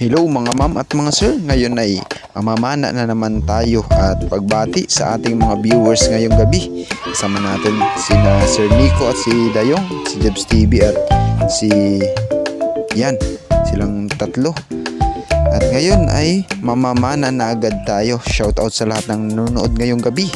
Hello mga ma'am at mga sir, ngayon ay mamamana na naman tayo at pagbati sa ating mga viewers ngayong gabi. Kasama natin sina Sir Nico at si Dayong, si Debs TV at si Yan, silang tatlo. At ngayon ay mamamana na agad tayo. Shoutout sa lahat ng nanonood ngayong gabi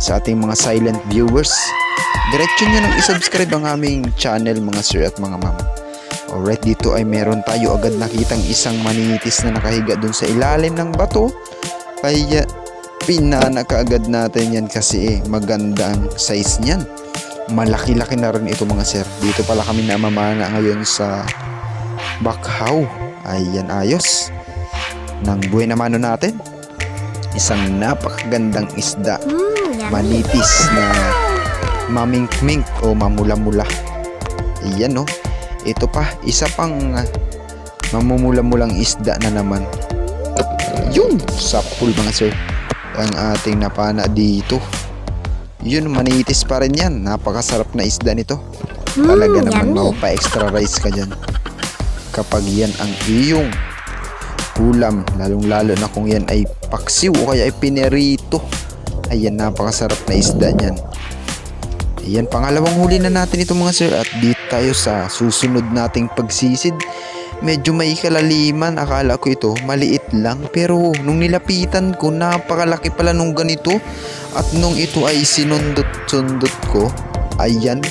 sa ating mga silent viewers. Diretso nyo nang isubscribe ang aming channel mga sir at mga ma'am. Alright, dito ay meron tayo agad nakitang isang manitis na nakahiga dun sa ilalim ng bato. Kaya pinana kaagad natin yan kasi eh, maganda ang size niyan. Malaki-laki na rin ito mga sir. Dito pala kami namamana ngayon sa Bakhaw. Ayan, ayos. Nang buhay na mano natin. Isang napakagandang isda. Yummy. Manitis na mamink-mink o mamula-mula. Ayan no. Ito pa, isa pang uh, mamumula-mulang isda na naman. Yun, sapul mga sir. Ang ating napana dito. Yun, manitis pa rin yan. Napakasarap na isda nito. Hmm, Talaga naman yummy. mapa-extra rice ka dyan. Kapag yan ang iyong ulam, lalong-lalo na kung yan ay paksiw o kaya ay pinerito. Ayan, napakasarap na isda niyan. Ayan, pangalawang huli na natin ito mga sir at dito tayo sa susunod nating pagsisid. Medyo may kalaliman, akala ko ito maliit lang pero nung nilapitan ko napakalaki pala nung ganito at nung ito ay sinundot-sundot ko, ayan,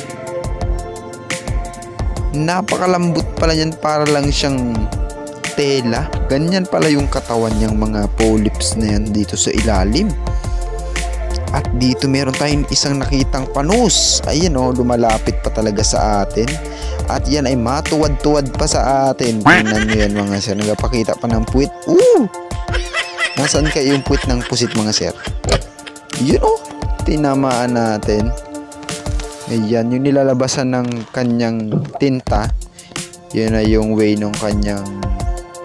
napakalambot pala yan para lang siyang tela. Ganyan pala yung katawan niyang mga polyps na yan dito sa ilalim. At dito meron tayong isang nakitang panus. Ayan o, lumalapit pa talaga sa atin. At yan ay matuwad-tuwad pa sa atin. Tingnan nyo yan mga sir. Nagpakita pa ng puwit. Ooh! Nasaan kayo yung puwit ng pusit mga sir? Yun o, tinamaan natin. Ayan, yung nilalabasan ng kanyang tinta. Yun na yung way ng kanyang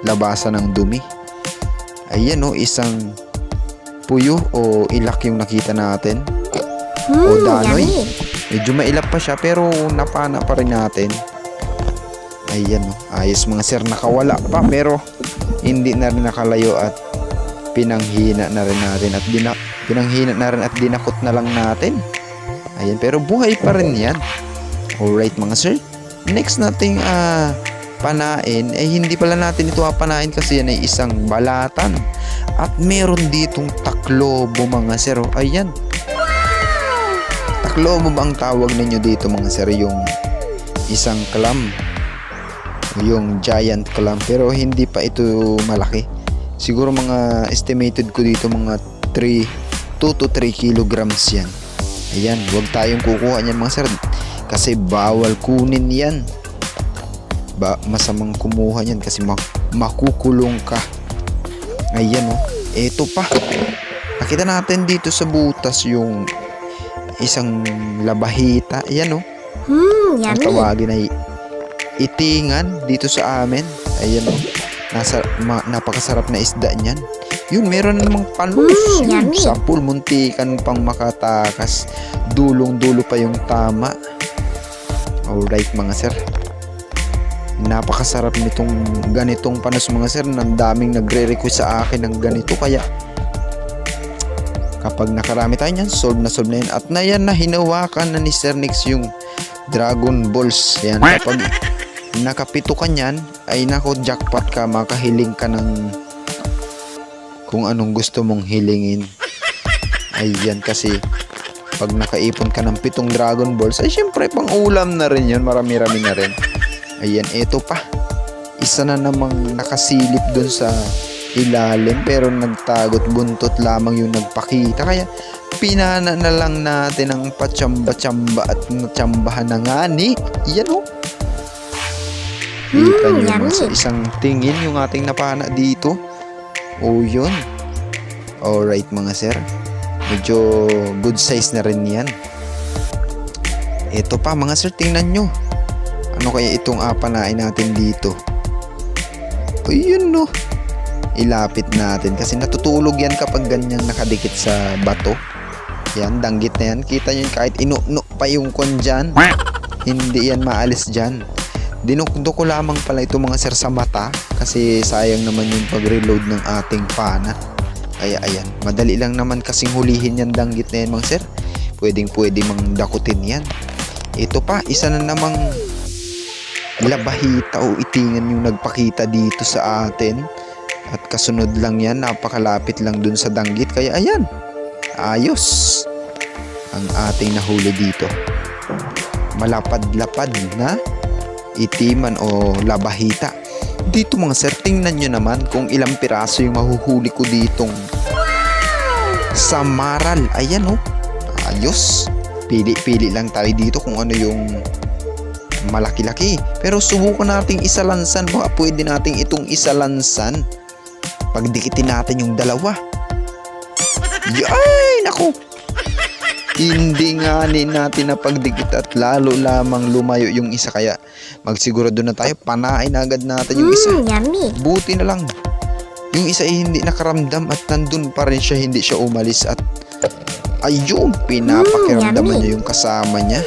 labasan ng dumi. Ayan o, isang puyo o ilak yung nakita natin. Hmm, o danoy. yummy. Medyo mailap pa siya pero napana pa rin natin. Ayan o. Ayos mga sir. Nakawala pa pero hindi na rin nakalayo at pinanghina na rin natin at dina, pinanghina na rin at dinakot na lang natin. Ayan pero buhay pa rin yan. Alright mga sir. Next nating ah panain eh hindi pala natin ito papanain kasi yan ay isang balatan. At meron ditong taklobo mga sir. O, Ayan. Taklobo ba ang tawag ninyo dito mga sir? Yung isang clam. Yung giant clam. Pero hindi pa ito malaki. Siguro mga estimated ko dito mga 3, 2 to 3 kilograms yan. Ayan, huwag tayong kukuha niyan mga sir. Kasi bawal kunin yan. Ba, masamang kumuha niyan kasi mak- makukulong ka. Ayan oh. Eto pa. Nakita natin dito sa butas yung isang labahita. Ayan oh. Hmm, Ang yummy. tawagin ay itingan dito sa amin. Ayan oh. Nasa, ma, napakasarap na isda niyan. Yun, meron na namang panus. Mm, Yun. Sampul, muntikan pang makatakas. Dulong-dulo pa yung tama. Alright mga sir. Napakasarap nitong ganitong panos mga sir. Nang daming nagre-request sa akin ng ganito. Kaya kapag nakarami tayo niyan, solve na solve na yan. At na yan na hinawakan na ni Sir Nix yung Dragon Balls. Yan, kapag nakapito ka niyan, ay nako jackpot ka, makahiling ka ng kung anong gusto mong hilingin. Ayan kasi pag nakaipon ka ng pitong Dragon Balls, ay syempre pang ulam na rin yun, marami-rami na rin. Ayan, eto pa. Isa na namang nakasilip dun sa ilalim pero nagtagot buntot lamang yung nagpakita. Kaya pinana na lang natin ang patsamba-tsamba at natsambahan na nga ni. Yan o. Kita Mm, nyo sa isang tingin yung ating napana dito. O yun. Alright mga sir. Medyo good size na rin yan. Ito pa mga sir, tingnan nyo. Ano kaya itong apanain natin dito? Ayun no. Ilapit natin kasi natutulog yan kapag ganyang nakadikit sa bato. Yan, danggit na yan. Kita nyo kahit inu pa yung kon dyan. Hindi yan maalis dyan. Dinukdo ko lamang pala ito mga sir sa mata kasi sayang naman yung pag-reload ng ating pana. Kaya ayan, madali lang naman kasing hulihin yan danggit na yan mga sir. Pwedeng pwede mang dakutin yan. Ito pa, isa na namang labahita o itingan yung nagpakita dito sa atin. At kasunod lang yan, napakalapit lang dun sa danggit. Kaya ayan, ayos ang ating nahuli dito. Malapad-lapad na itiman o labahita. Dito mga sir, tingnan nyo naman kung ilang piraso yung mahuhuli ko ditong samaral. Ayan oh, ayos. Pili-pili lang tayo dito kung ano yung malaki-laki. Pero subukan nating isalansan. Baka pwede nating itong isalansan. Pagdikitin natin yung dalawa. Ay, naku! Hindi nga ni natin na pagdikit at lalo lamang lumayo yung isa kaya magsigurado na tayo panain agad natin yung isa. Yummy. Buti na lang yung isa ay hindi nakaramdam at nandun pa rin siya hindi siya umalis at ayun pinapakiramdaman Mm, niya yung kasama niya.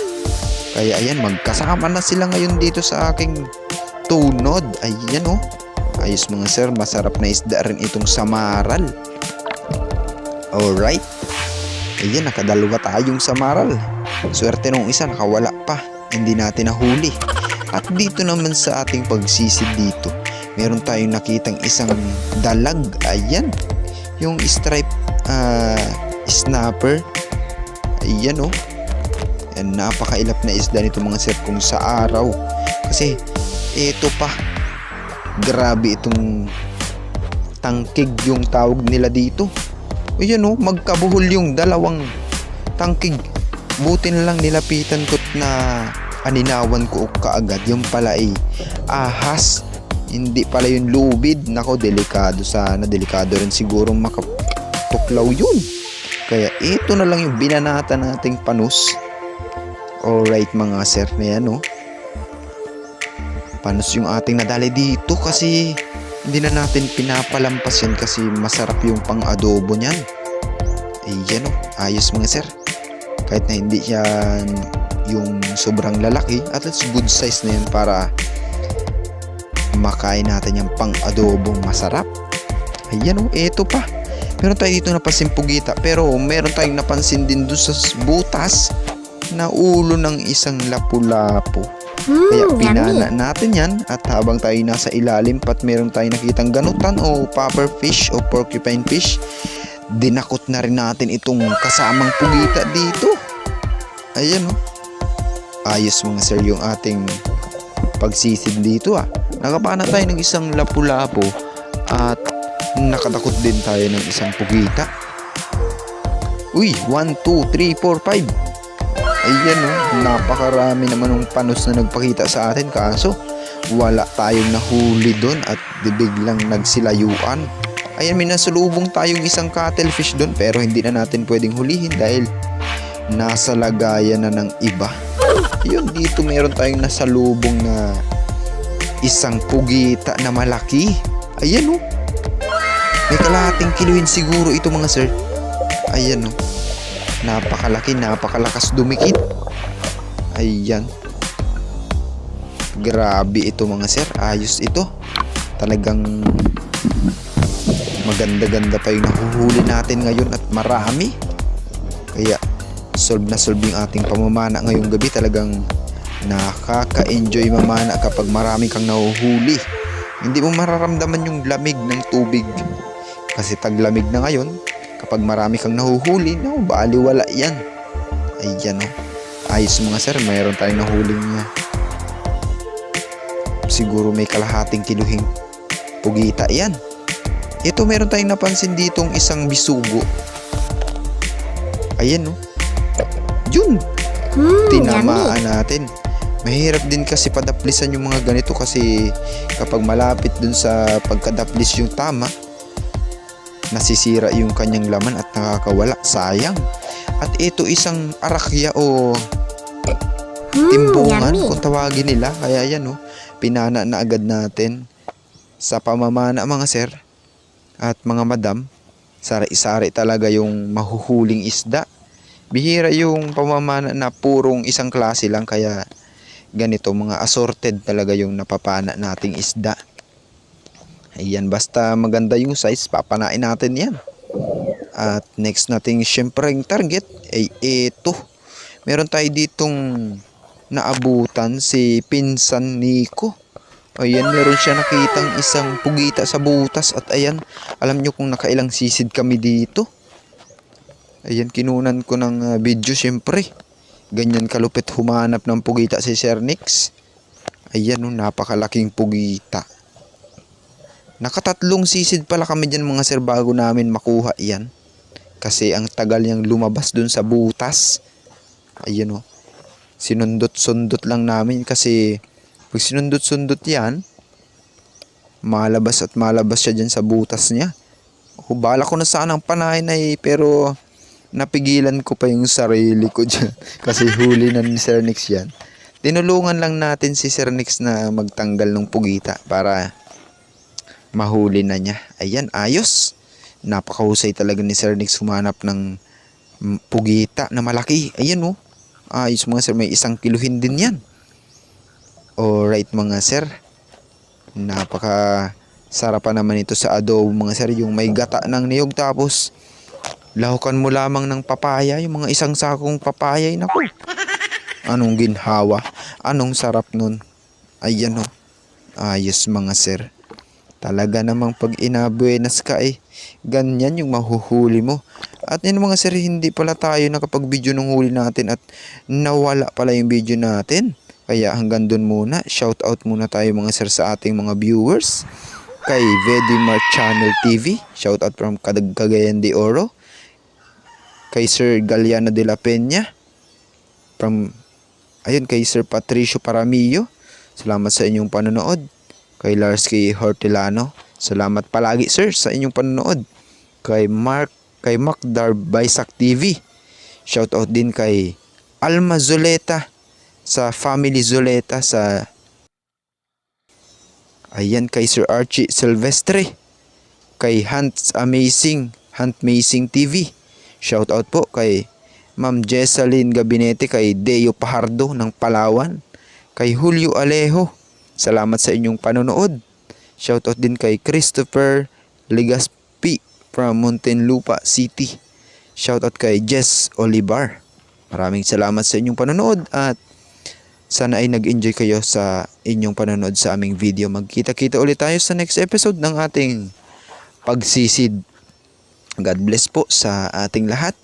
Kaya ayan magkasama na sila ngayon dito sa aking tunod. Ayan oh. Ayos mga sir, masarap na isda rin itong samaral. Alright. Ayan, nakadalawa tayong samaral. Swerte nung isa, nakawala pa. Hindi natin nahuli. At dito naman sa ating pagsisid dito, meron tayong nakitang isang dalag. Ayan. Yung stripe ah, snapper. Ayan oh. Ayan, napakailap na isda nito mga sir kung sa araw. Kasi, ito pa. Grabe itong tangkig yung tawag nila dito. Ayan oh, magkabuhol yung dalawang tangkig. Buti lang nilapitan ko na aninawan ko kaagad. Yung pala ay ahas. Hindi pala yung lubid. Nako, delikado sana. Delikado rin siguro makatuklaw yun. Kaya ito na lang yung binanata nating panus. Alright mga sir na yan oh. Panos yung ating nadali dito kasi hindi na natin pinapalampas yan kasi masarap yung pang-adobo niyan. Ayan o, ayos mga sir. Kahit na hindi yan yung sobrang lalaki, at least good size na yan para makain natin yung pang-adobong masarap. Ayan o, eto pa. Meron tayo dito napansin pugita pero meron tayong napansin din doon sa butas na ulo ng isang lapu-lapu. Kaya Mmm, pinana yummy. natin yan at habang tayo nasa ilalim pat meron tayong nakitang ganutan o popper fish o porcupine fish dinakot na rin natin itong kasamang pugita dito. Ayan o ayos mga sir yung ating pagsisid dito ah. Nakapana tayo ng isang lapu-lapo at nakadakot din tayo ng isang pugita. Uy 1, 2, 3, 4, 5 Ayan oh, napakarami naman ng panos na nagpakita sa atin kaso wala tayong nahuli doon at biglang nagsilayuan. Ayan, may nasulubong tayong isang cuttlefish doon pero hindi na natin pwedeng hulihin dahil nasa lagayan na ng iba. Ayun, dito meron tayong nasalubong na isang pugita na malaki. Ayan oh. May kalahating kiluhin siguro ito mga sir. Ayan oh. Napakalaki, napakalakas dumikit. Ayan. Grabe ito mga sir. Ayos ito. Talagang maganda-ganda pa yung nahuhuli natin ngayon at marami. Kaya solve na solve yung ating pamamana ngayong gabi. Talagang nakaka-enjoy mamana kapag marami kang nahuhuli. Hindi mo mararamdaman yung lamig ng tubig. Kasi taglamig na ngayon, kapag marami kang nahuhuli, no, baliwala yan. Ayan o. Ayos mga sir, mayroon tayong nahuling niya. Siguro may kalahating kiluhing pugita yan. Ito meron tayong napansin ditong isang bisugo. Ayan o. Yun, Mmm, yummy. tinamaan natin. Mahirap din kasi padaplisan yung mga ganito kasi kapag malapit dun sa pagkadaplis yung tama, nasisira yung kanyang laman at nakakawala. Sayang. At ito isang arakya o Mmm, timbungan yummy. kung tawagin nila. Kaya yan o, pinana na agad natin sa pamamana mga sir at mga madam. Sari-sari talaga yung mahuhuling isda. Bihira yung pamamana na purong isang klase lang kaya ganito mga assorted talaga yung napapana nating isda. Ayan, basta maganda yung size, papanain natin yan. At next nating syempre yung target ay ito. Meron tayo ditong naabutan si Pinsan Nico. Ayan, meron siya nakitang isang pugita sa butas at ayan, alam nyo kung nakailang sisid kami dito. Ayan, kinunan ko ng uh, video syempre. Ganyan kalupit humanap ng pugita si Sir Nix. Ayan, oh, napakalaking pugita. Nakatatlong sisid pala kami dyan mga sir bago namin makuha yan. Kasi ang tagal niyang lumabas dun sa butas. Ayan o. Sinundot-sundot lang namin kasi pag sinundot-sundot yan, malabas at malabas siya dyan sa butas niya. Hubala ko na sanang panahin ay pero napigilan ko pa yung sarili ko dyan. kasi huli na ni Sir Nix yan. Tinulungan lang natin si Sir Nix na magtanggal ng pugita para mahuli na niya. Ayan, ayos. Napakahusay talaga ni Sir Nix humanap ng mm, pugita na malaki. Ayan oh. Ayos mga sir, may isang kiluhin din yan. Alright mga sir. Napaka sarapan naman ito sa adobo mga sir. Yung may gata ng niyog tapos lahukan mo lamang ng papaya. Yung mga isang sakong papaya. ay Naku. Anong ginhawa? Anong sarap nun? Ayan oh. Ayos mga sir. Talaga namang pag inabuenas ka eh, ganyan yung mahuhuli mo. At yun mga sir, hindi pala tayo nakapag-video nung huli natin at nawala pala yung video natin. Kaya hanggang dun muna, shout out muna tayo mga sir sa ating mga viewers. Kay Vedimar Channel TV, shout out from Cagayan de Oro. Kay Sir Galiano de la Peña, from, ayun, kay Sir Patricio Paramillo. Salamat sa inyong panonood kay Lars K. Hortelano. Salamat palagi sir sa inyong panonood. Kay Mark kay Mac Darbaisak TV. Shoutout din kay Alma Zuleta sa Family Zuleta sa Ayan kay Sir Archie Silvestre. Kay Hunt's Amazing, Hunt Amazing TV. Shoutout po kay Ma'am Jessalyn Gabinete kay Deo Pahardo ng Palawan. Kay Julio Alejo Salamat sa inyong panonood. Shoutout din kay Christopher Legaspi from Muntinlupa City. Shoutout kay Jess Olivar. Maraming salamat sa inyong panonood at sana ay nag-enjoy kayo sa inyong panonood sa aming video. Magkita-kita ulit tayo sa next episode ng ating pagsisid. God bless po sa ating lahat.